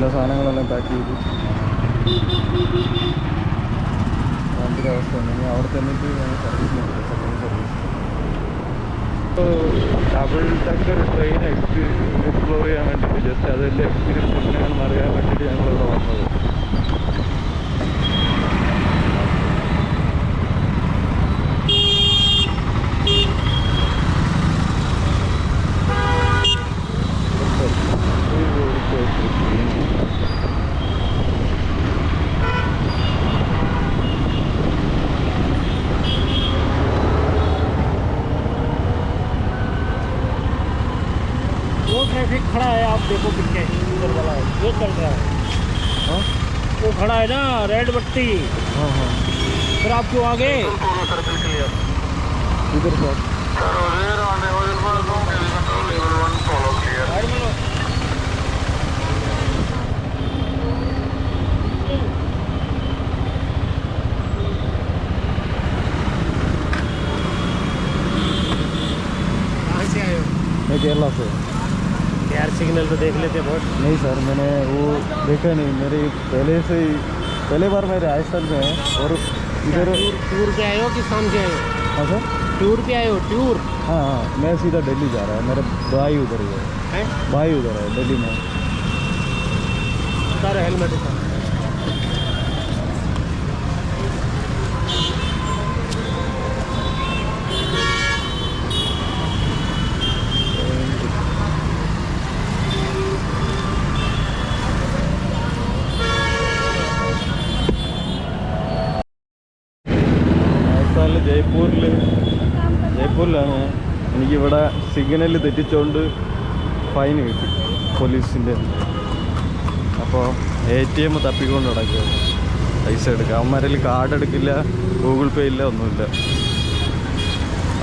എല്ലാ സാധനങ്ങളെല്ലാം പാക്ക് ചെയ്തു. ഭയങ്കര അവസ്ഥയാണ് ഇനി അവിടെ ചെന്നിട്ട് ഞാൻ സർവീസ് നോക്കില്ല second service double decker train explore ചെയ്യാൻ വേണ്ടിയിട്ട് ജസ്റ്റ് അതെല്ലാം എക്സ്പീരിയൻസ് എങ്ങനെയാണെന്ന് അറിയാൻ വേണ്ടിയിട്ട് ഞങ്ങളിവിടെ വന്നത്. ट्रैफ़िक खड़ा है आप देखो पीछे वाला है ये चल रहा है। हाँ? वो खड़ा है ना रेड बत्ती। हाँ हाँ। फिर आप क्यों आगे? इधर सर कहाँ से आए हो मैं केरला से। यार सिग्नल तो देख लेते बहुत। नहीं सर मैंने वो देखा नहीं। मेरे पहले से ही पहले बार मैं राजस्थान में है और इधर टूर पे आए हो कि शाम से आए हो? हाँ सर। टूर पे आए हो? टूर? हाँ हाँ। मैं सीधा दिल्ली जा रहा है। मेरा भाई उधर ही है। है? भाई उधर है दिल्ली में। उतारो हेलमेट उतारो। രാജസ്ഥാനിൽ ജയ്പൂരിൽ ജയ്പൂരിലാണ്. എനിക്കിവിടെ സിഗ്നൽ തെറ്റിച്ചുകൊണ്ട് ഫൈൻ കിട്ടി പോലീസിന്റെ അപ്പോൾ എ ടി എം തപ്പിക്കൊണ്ട് നടക്കുക പൈസ എടുക്കുക അവന്മാരിൽ കാർഡ് എടുക്കില്ല ഗൂഗിൾ പേ ഇല്ല ഒന്നുമില്ല.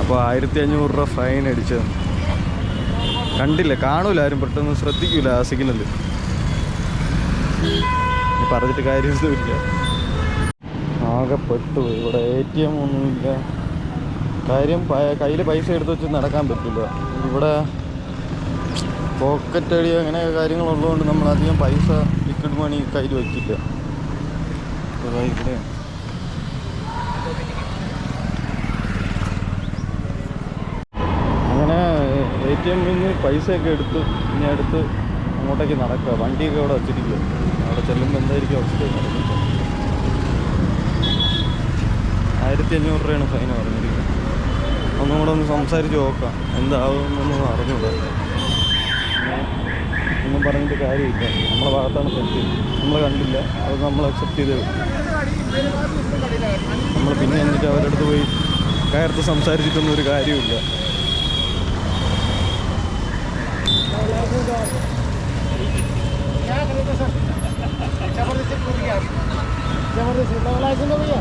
അപ്പോൾ ആയിരത്തി അഞ്ഞൂറ് രൂപ ഫൈൻ അടിച്ചത് കണ്ടില്ല? കാണൂല ആരും പെട്ടെന്ന് ശ്രദ്ധിക്കൂല ആ സിഗ്നൽ പറഞ്ഞിട്ട് കാര്യമൊന്നുമില്ല. ആകെ പെട്ടുപോയി ഇവിടെ എ ടി എം ഒന്നുമില്ല കാര്യം കയ്യിൽ പൈസ എടുത്ത് വെച്ച് നടക്കാൻ പറ്റില്ല. ഇവിടെ പോക്കറ്റ് അടി അങ്ങനെ കാര്യങ്ങളുള്ളതുകൊണ്ട് നമ്മൾ അധികം പൈസ ലിക്വിഡ് മണി കയ്യിൽ വയ്ക്കില്ല ഇവിടെ. അങ്ങനെ എ ടി എമ്മിൽ നിന്ന് പൈസയൊക്കെ എടുത്ത് ഇനി അടുത്ത് അങ്ങോട്ടേക്ക് നടക്കുക. വണ്ടിയൊക്കെ അവിടെ വച്ചിരിക്കുക അവിടെ ചെല്ലുമ്പോൾ എന്തായിരിക്കും അവസ്ഥ? ആയിരത്തി അഞ്ഞൂറ് രൂപയാണ് ഫൈൻ പറഞ്ഞിരിക്കുന്നത് ഒന്നും കൂടെ ഒന്ന് സംസാരിച്ച് നോക്കാം എന്താവുമെന്നൊന്നും അറിഞ്ഞൂടാ പിന്നെ ഒന്നും പറഞ്ഞിട്ട് കാര്യമില്ല നമ്മളെ ഭാഗത്താണ് തെറ്റ് നമ്മൾ കണ്ടില്ല അത് നമ്മൾ അക്സെപ്റ്റ് ചെയ്തേ ഉള്ളൂ. നമ്മൾ പിന്നെ എന്നിട്ട് അവരുടെ അടുത്ത് പോയി കയർത്ത് സംസാരിച്ചിട്ടൊന്നും ഒരു കാര്യമില്ല क्या करेगा सर जबरदस्ती पूरी गया जबरदस्ती लगा लाइसेंस हो भैया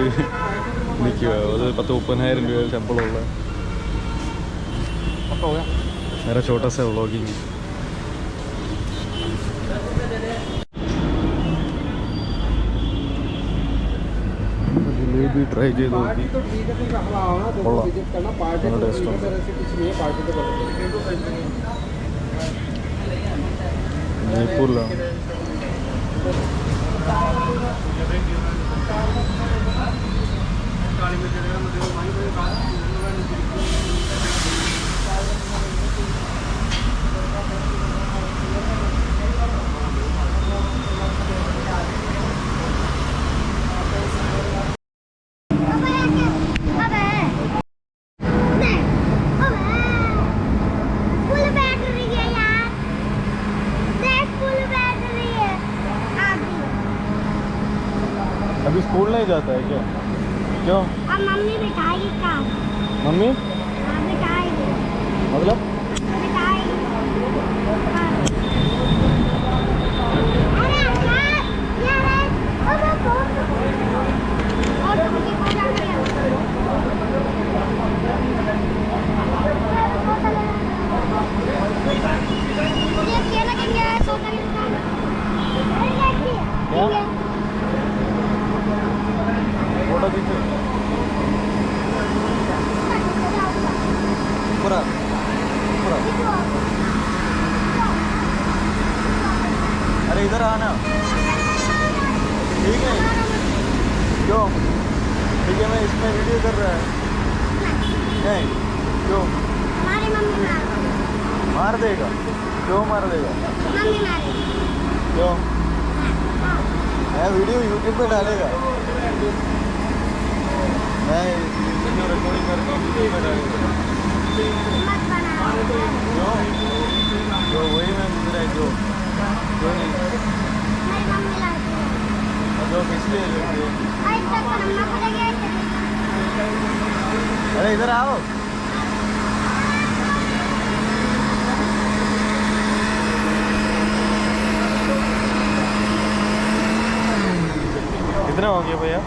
ആയിട്ട് നിൽക്കുക. ഒരു പത്ത് മുപ്പതിനായിരം രൂപ ശമ്പളമുള്ള നേരെ ഷോട്ടസ് വ്ളോഗിങ് ജിലേബി ട്രൈ ചെയ്ത് നോക്കി. കൊള്ളാം. നല്ല ടേസ്റ്റാണ് ജയ്പൂരിലാണ്. अभी अभी स्कूल नहीं जाता है क्या क्यों अब मम्मी बिठाएगी काम मम्मी हाँ बिठाएगी मतलब बिठाएगी हाँ। अरे यार ये है अब बहुत और तुमसे कौन आ गया ये केला के क्या है सोचा नहीं था अरे देखिए क्या? ये फ़ोटो खींचो पूरा पूरा अरे इधर आना ठीक है क्यों ठीक है मैं इसमें वीडियो कर रहा है नहीं क्यों हमारी मम्मी मार मार देगा क्यों मार देगा। मम्मी क्यों? मैं वीडियो यूट्यूब पे डालेगा। मैं वीडियो रिकॉर्डिंग करके यूट्यूब पे डालेगा। क्यों? जो वही मैं पूछ रहा है जो। क्यों नहीं? जो इसलिए अरे इधर आओ। कितना हो गया भैया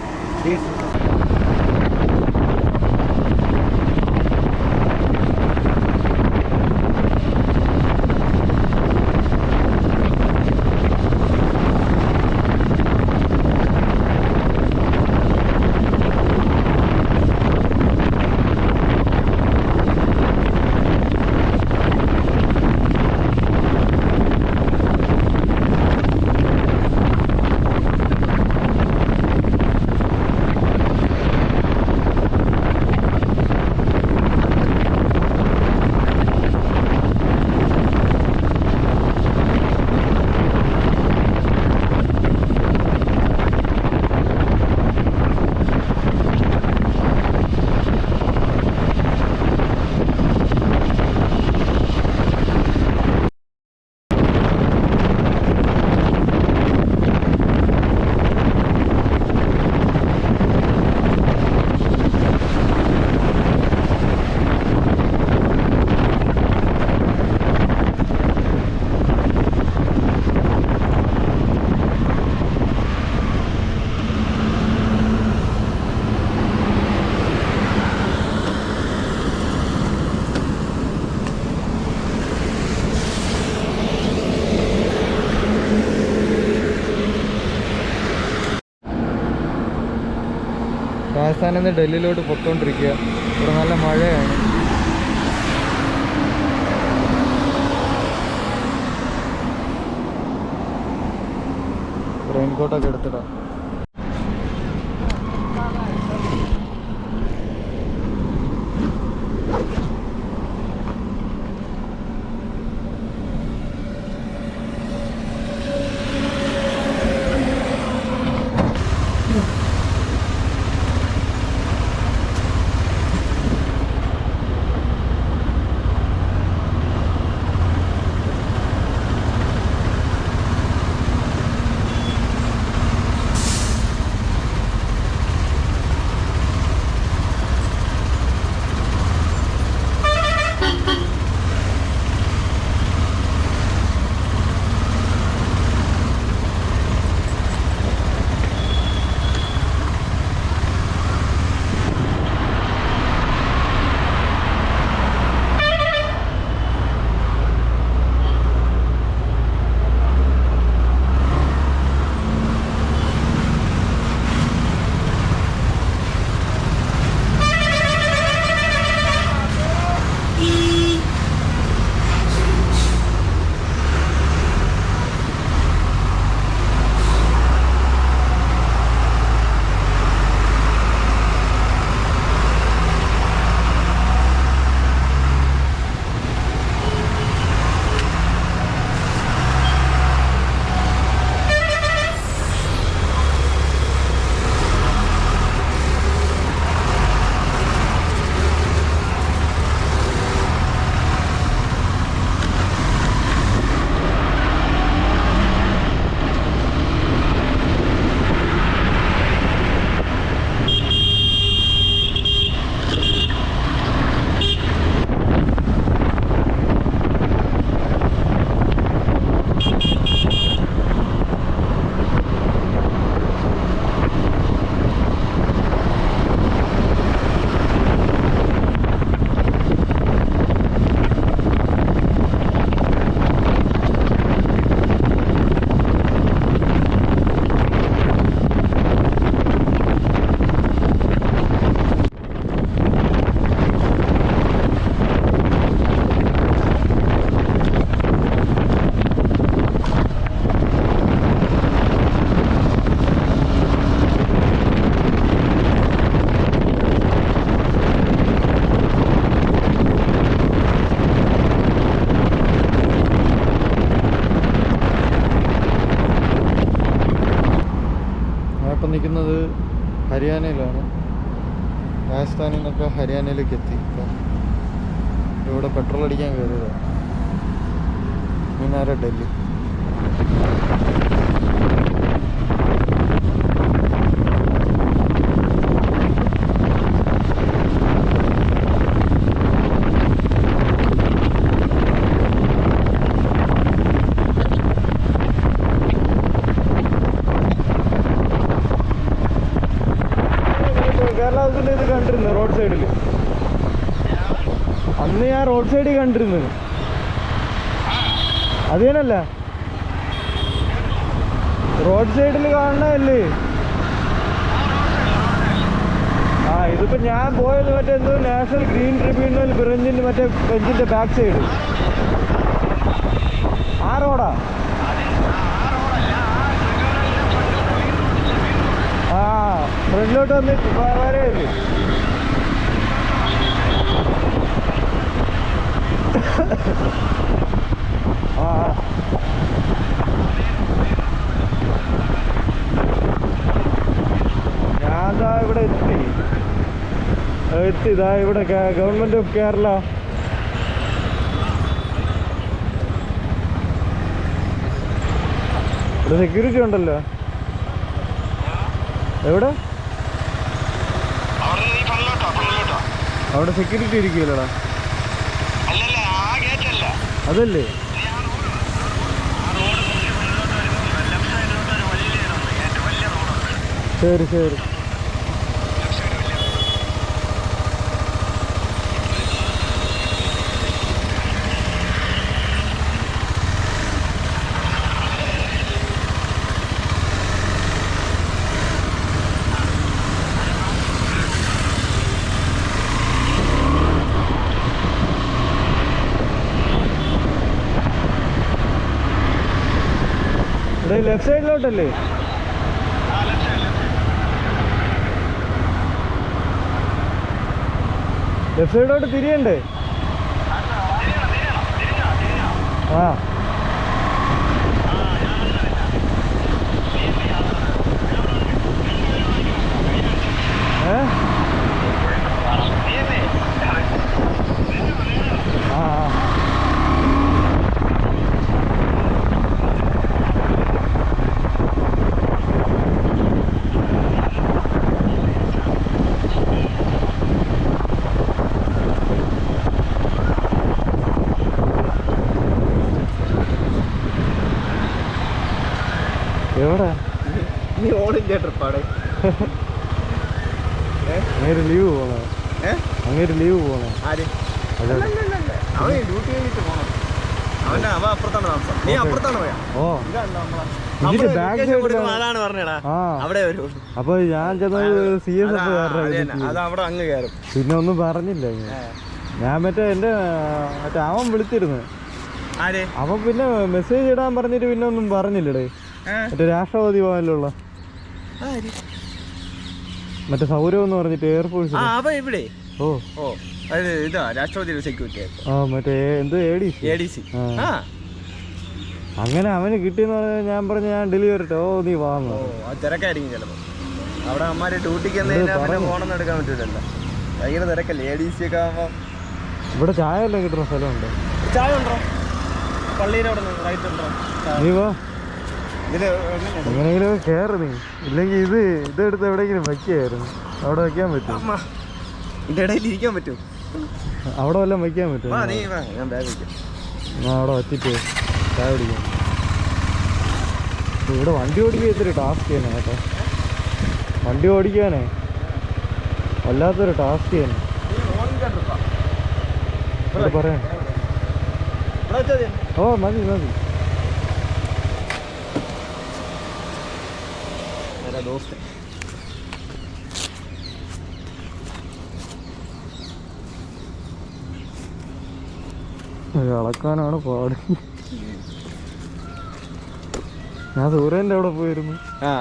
രാജസ്ഥാനിൽ നിന്ന് ഡൽഹിയിലോട്ട് പൊക്കോണ്ടിരിക്കുക ഇവിടെ നല്ല മഴയാണ്. റെയിൻകോട്ടൊക്കെ എടുത്തിടാം. രാജസ്ഥാനിൽ നിന്നൊക്കെ ഹരിയാനയിലേക്ക് എത്തി. ഇപ്പം ഇവിടെ പെട്രോൾ അടിക്കാൻ കയറിയതാണ് ഇനി നേരെ ഡൽഹി. കേരള ഹൗസിന്റെ ഇത് കണ്ടിരുന്നു റോഡ് സൈഡിൽ അന്ന് ഞാൻ റോഡ് സൈഡിൽ കണ്ടിരുന്നു. അത് തന്നെയല്ല. റോഡ് സൈഡിൽ കാണണല്ലേ ആ ഇതിപ്പോ ഞാൻ പോയത് മറ്റേ എന്തോ നാഷണൽ ഗ്രീൻ ട്രിബ്യൂണൽ ബ്രഞ്ചിന്റെ മറ്റേ ബെഞ്ചിന്റെ ബാക്ക് സൈഡ് ആ റോഡാ ആ ഫ്രണ്ടിലോട്ട് വന്ന് വരെയല്ലേ ആ. ഞാൻ ഇവിടെ എത്തി. എത്തി ഇതാ ഇവിടെ ഗവൺമെന്റ് ഓഫ് കേരള. ഇവിടെ സെക്യൂരിറ്റി ഉണ്ടല്ലോ. എവിടെ? അവിടെ സെക്യൂരിറ്റി ഇരിക്കുമല്ലോടാ അതല്ലേ? ശരി ആ റോഡ് ആ റോഡ് കുറച്ച് മുന്നിലോട്ട് വരുമ്പോൾ ലെഫ്റ്റ് സൈഡിലോട്ട് ഒരു വലിയ ഇതുണ്ട് ഗേറ്റ് വലിയ റോഡുണ്ട് ശരി ശരി ലെഫ്റ്റ് സൈഡ് വലിയ റോഡ് ഇവിടെ left സൈഡിലോട്ടല്ലേ? Left side left side left സൈഡിലോട്ട് തിരിയണ്ടേ? ആ ഏ നീയല്ലേ ആ ആ. എവിടെ നീ ഇന്ത്യ ട്രിപ്പാണ് അങ്ങേര് ലീവ് പോണോ. അങ്ങേര് ലീവ് പോണോ. ആര്? അവൻ ഡ്യൂട്ടി കഴിഞ്ഞിട്ട് പോണം. അവന്റെ അവൻ അപ്പുറത്താണ് താമസം. നീ അപ്പുറത്താണ് പോയാ? ഓ. അതാണ് പറഞ്ഞടാ. അവിടെ ഒരു അപ്പൊ ഞാൻ ചെന്നത് സി എസ് എഫ് അത് അവിടെ അങ്ങ് കയറും. പിന്നെ ഒന്നും പറഞ്ഞില്ല ഞാൻ. മറ്റേ എന്റെ മറ്റേ അവൻ വിളിച്ചിരുന്നു. അവൻ പിന്നെ മെസ്സേജ് ഇടാൻ പറഞ്ഞിട്ട് പിന്നെ ഒന്നും പറഞ്ഞില്ലടേ. മറ്റേ രാഷ്ട്രപതി ഭവനിലുള്ള മറ്റേ സൗരവ് എന്ന് പറഞ്ഞിട്ട് എയർഫോഴ്സ് അവ ഇവിടെ ഓ. ഓ അത് ഇതാ രാഷ്ട്രപതി സെക്യൂരിറ്റി ആ മറ്റേ എന്ത് A D A D C ആ. അങ്ങനെ അവന് കിട്ടിയെന്ന് പറഞ്ഞാൽ ഞാൻ പറഞ്ഞു ഞാൻ ഡെലിവറി ഓ നീ വാങ്ങ തിരക്കായിരിക്കും ചിലപ്പോ. അവിടെ അമ്മമാര് ഡ്യൂട്ടിക്ക് ഫോണൊന്നും എടുക്കാൻ പറ്റൂലല്ലോ. ഭയങ്കര തിരക്കല്ലേ? എ ഡി സി ഒക്കെ ആകുമ്പോൾ ഇവിടെ ചായ എല്ലാം കിട്ടുന്ന സ്ഥലമുണ്ട്? ചായ ഉണ്ടോ? പള്ളിയിലവിടെ റൈറ്റ് ഉണ്ടോ? നീ വാ. എങ്ങനെയെങ്കിലും കയറി നീ. ഇല്ലെങ്കിൽ ഇത് ഇതെടുത്ത് എവിടെയെങ്കിലും വയ്ക്കായിരുന്നു. അവിടെ വയ്ക്കാൻ പറ്റും ഇരിക്കാൻ പറ്റും അവിടെ വല്ലതും വയ്ക്കാൻ പറ്റും അവിടെ വച്ചിട്ട് ചായ പിടിക്കാം. ഇവിടെ വണ്ടി ഓടിക്കാൻ ഇത്തിരി ടാസ്ക് തന്നെ കേട്ടോ. വണ്ടി ഓടിക്കാനേ വല്ലാത്തൊരു ടാസ്ക് തന്നെ. പറയാം. ഓ മതി മതി. ദോസ്ത്. അളക്കാനാണ് പാട്. ഞാൻ സൂര്യന്റെ അവിടെ പോയിരുന്നു. ഞാൻ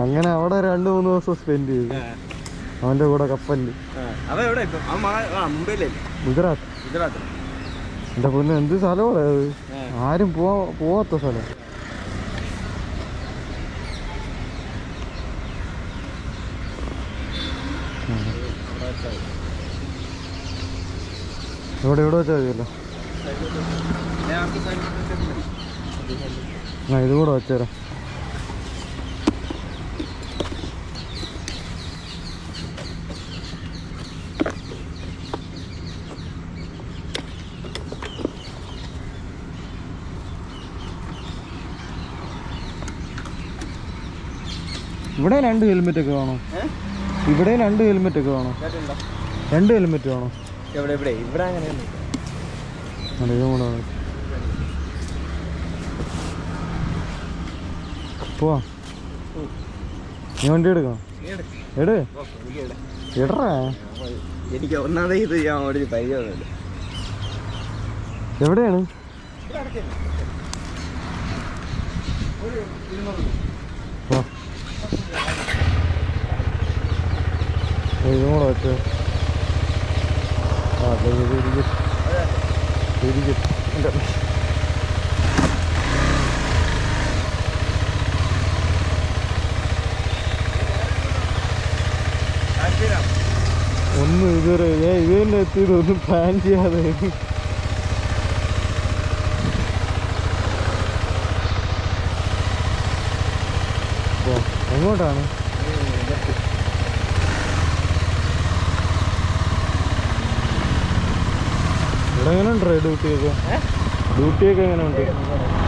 അങ്ങനെ അവിടെ രണ്ടു മൂന്ന് ദിവസം സ്പെൻഡ് ചെയ്തു. അവന്റെ കൂടെ കപ്പൽ ഗുജറാത്ത്. ഗുജറാത്ത്. എന്റെ പൊന്നെ എന്ത് സ്ഥലമാണ് ആരും പോവാത്ത സ്ഥലം. ഇവിടെ ഇവിടെ വെച്ചാൽ മതിയല്ലോ. ആ ഇത് കൂടെ വെച്ചേരാ. ഇവിടെ രണ്ട് ഹെൽമെറ്റ് ഒക്കെ വേണോ? ഇവിടെ രണ്ട് ഹെൽമെറ്റ് ഒക്കെ വേണോ? രണ്ട് ഹെൽമെറ്റ് വേണോ? എവിടെ ഇവിടെ ഇവിടെ വേണം. പോവാ നീ വണ്ടി എടുക്കാം. എട്. എനിക്ക് ഒന്നാമത് ഇത് ഞാൻ ഓടി പരിചയമൊന്നുമില്ല. എവിടെയാണ്? ഇതും കൂടെ വെച്ച്. ഒന്നും ഇതുവരെ ഞാൻ ഇത് തന്നെ എത്തിയത് ഒന്നും പ്ലാൻ ചെയ്യാതെ. എങ്ങോട്ടാണ് ഇവിടെ എങ്ങനെ ഉണ്ട് ഡ്യൂട്ടിയൊക്കെ ഡ്യൂട്ടിയൊക്കെ എങ്ങനെ ഉണ്ട്